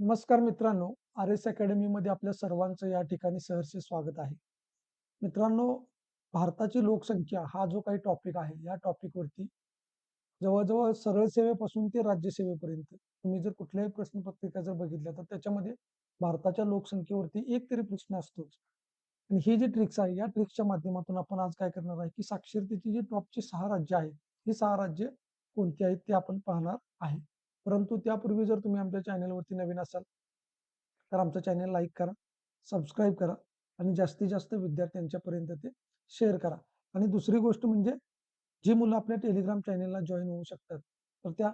नमस्कार मित्रांनो R S अकॅडमीमध्ये आपल्या सर्वांचं या ठिकाणी सहर्ष स्वागत आहे. मित्रांनो भारताची लोकसंख्या हा जो काही टॉपिक आहे या टॉपिकवरती जवळजवळ सरळ सेवेपासून ते राज्यसेवेपर्यंत तुम्ही जर कुठल्याही प्रश्नपत्रिका जर बघितल्या तर त्याच्यामध्ये भारताच्या लोकसंख्येवरती एक तरी प्रश्न असतोच. आणि ही जी ट्रिक्स आहे या ट्रिक्सच्या माध्यमातून आपण आज काय करणार आहे की साक्षरतेची जी टॉपची सहा राज्य आहेत ही सहा राज्य कोणती आहेत ते आपण पाहणार आहे. परंतु त्यापूर्वी जर तुम्ही आमच्या चॅनेलवरती नवीन असाल तर आमचं चॅनेल लाईक करा सबस्क्राईब करा आणि जास्तीत जास्त विद्यार्थ्यांच्यापर्यंत ते शेअर करा. आणि दुसरी गोष्ट म्हणजे जी मुलं आपल्या टेलिग्राम चॅनेलला जॉईन होऊ शकतात तर त्या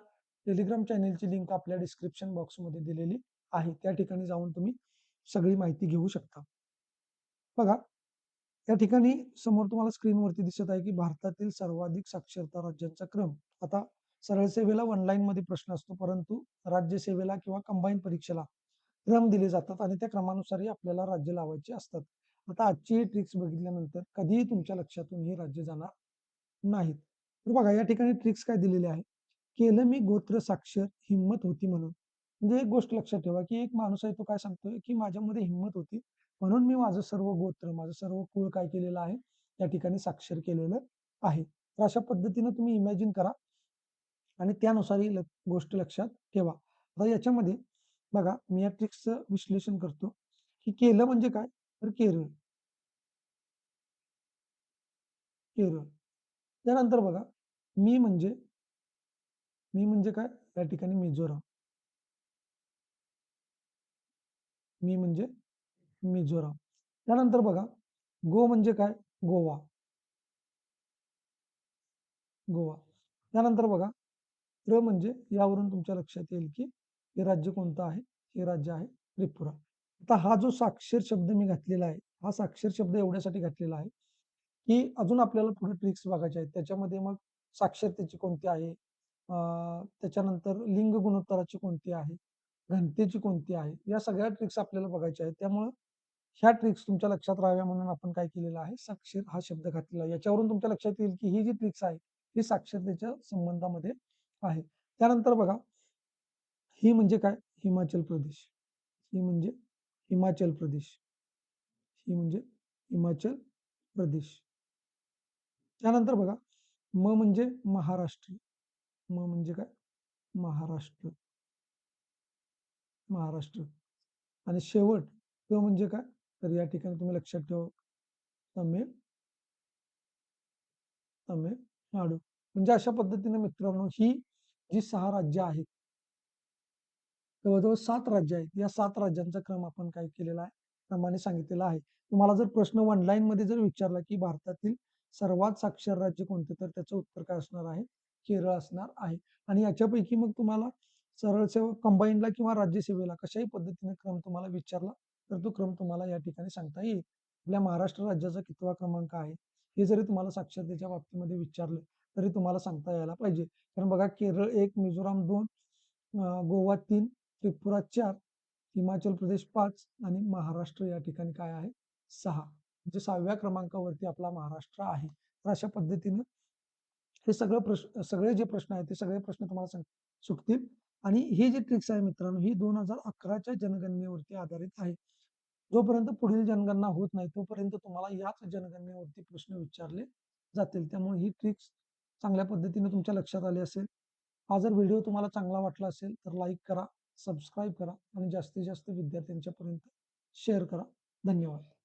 टेलिग्राम चॅनेलची लिंक आपल्या डिस्क्रिप्शन बॉक्समध्ये दिलेली आहे. त्या ठिकाणी जाऊन तुम्ही सगळी माहिती घेऊ शकता. बघा या ठिकाणी समोर तुम्हाला स्क्रीनवरती दिसत आहे की भारतातील सर्वाधिक साक्षरता राज्यांचा क्रम. आता सरळ सेवेला ऑनलाईन मध्ये प्रश्न असतो परंतु राज्यसेवेला किंवा कंबाईन परीक्षेला क्रम दिले जातात आणि त्या क्रमानुसारही आपल्याला राज्य लावायचे असतात. आता आजची ट्रिक्स बघितल्यानंतर कधीही तुमच्या लक्षातून ही राज्य जाणार नाहीत. तर बघा या ठिकाणी ट्रिक्स काय दिलेले आहे? केलं मी गोत्र साक्षर हिंमत होती म्हणून. म्हणजे एक गोष्ट लक्षात ठेवा की एक माणूस आहे तो काय सांगतोय की माझ्यामध्ये हिंमत होती म्हणून मी माझं सर्व गोत्र माझं सर्व कुळ काय केलेलं आहे? या ठिकाणी साक्षर केलेलं आहे. तर अशा पद्धतीनं तुम्ही इमॅजिन करा. आणि त्यानुसार ही गोष्ट लक्षात ठेवा. आता याच्यामध्ये बघा मी या ट्रिक्सचं विश्लेषण करतो. की केलं म्हणजे काय? तर केरळ. केरळ. त्यानंतर बघा मी म्हणजे मी म्हणजे काय? या ठिकाणी मिझोराम. मी म्हणजे मिझोराम. त्यानंतर बघा गो म्हणजे काय? गोवा. गोवा. त्यानंतर बघा र म्हणजे यावरून तुमच्या लक्षात येईल की हे राज्य कोणतं आहे? हे राज्य आहे त्रिपुरा. आता हा जो साक्षर शब्द मी घातलेला आहे हा साक्षर शब्द एवढ्यासाठी घातलेला आहे की अजून आपल्याला पुढे ट्रिक्स बघायचे आहेत. त्याच्यामध्ये मग साक्षरतेची कोणती आहे? त्याच्यानंतर लिंग गुणोत्तराची कोणती आहे? घनतेची कोणती आहे? या सगळ्या ट्रिक्स आपल्याला बघायच्या आहेत. त्यामुळं ह्या ट्रिक्स तुमच्या लक्षात राहाव्या म्हणून आपण काय केलेलं आहे? साक्षर हा शब्द घातलेला आहे. याच्यावरून तुमच्या लक्षात येईल की ही जी ट्रिक्स आहे ही साक्षरतेच्या संबंधामध्ये आहे. त्यानंतर बघा ही म्हणजे काय? हिमाचल प्रदेश. ही म्हणजे हिमाचल प्रदेश. ही म्हणजे हिमाचल प्रदेश. त्यानंतर बघा म म्हणजे महाराष्ट्र. म म्हणजे काय? महाराष्ट्र. महाराष्ट्र. आणि शेवट तो म्हणजे काय? तर या ठिकाणी तुम्ही लक्षात ठेवा. तमिळ तमिळनाडू म्हणजे अशा पद्धतीने मित्रांनो ही जी सहा राज्य आहेत जवळजवळ सात राज्य आहेत या सात राज्यांचा क्रम आपण काय केलेला आहे क्रमाने सांगितलेला आहे. तुम्हाला जर प्रश्न ऑनलाईन मध्ये जर विचारला की भारतातील सर्वात साक्षर राज्य कोणते तर त्याचं उत्तर काय असणार आहे? केरळ असणार आहे. आणि याच्यापैकी मग तुम्हाला सरळ सेवा कंबाईनला किंवा राज्यसेवेला कशाही पद्धतीने क्रम तुम्हाला विचारला तर तो क्रम तुम्हाला या ठिकाणी सांगता येईल. आपल्या महाराष्ट्र राज्याचा कितवा क्रमांक आहे हे जरी तुम्हाला साक्षरतेच्या बाबतीमध्ये विचारलं तरी तुम्हाला सांगता यायला पाहिजे. कारण बघा केरळ एक मिझोराम दोन गोवा तीन त्रिपुरा चार हिमाचल प्रदेश पाच आणि महाराष्ट्र या ठिकाणी काय आहे? सहा. म्हणजे सहाव्या क्रमांकावरती आपला महाराष्ट्र आहे. तर अशा पद्धतीनं हे सगळं प्रश्न सगळे जे प्रश्न आहेत ते सगळे प्रश्न तुम्हाला सांग सुटतील. आणि ही जी ट्रिक्स आहे मित्रांनो ही दोन हजार अकराच्या जनगणनेवरती आधारित आहे. जोपर्यंत पुढील जनगणना होत नाही तोपर्यंत तुम्हाला याच जनगणनेवरती प्रश्न विचारले जातील. त्यामुळे ही ट्रिक्स चांगल्या पद्धतीने तुमच्या लक्षात आले असेल. हा जर व्हिडिओ तुम्हाला चांगला वाटला असेल तर लाईक करा सबस्क्राईब करा आणि जास्तीत जास्त विद्यार्थ्यांच्यापर्यंत शेअर करा. धन्यवाद.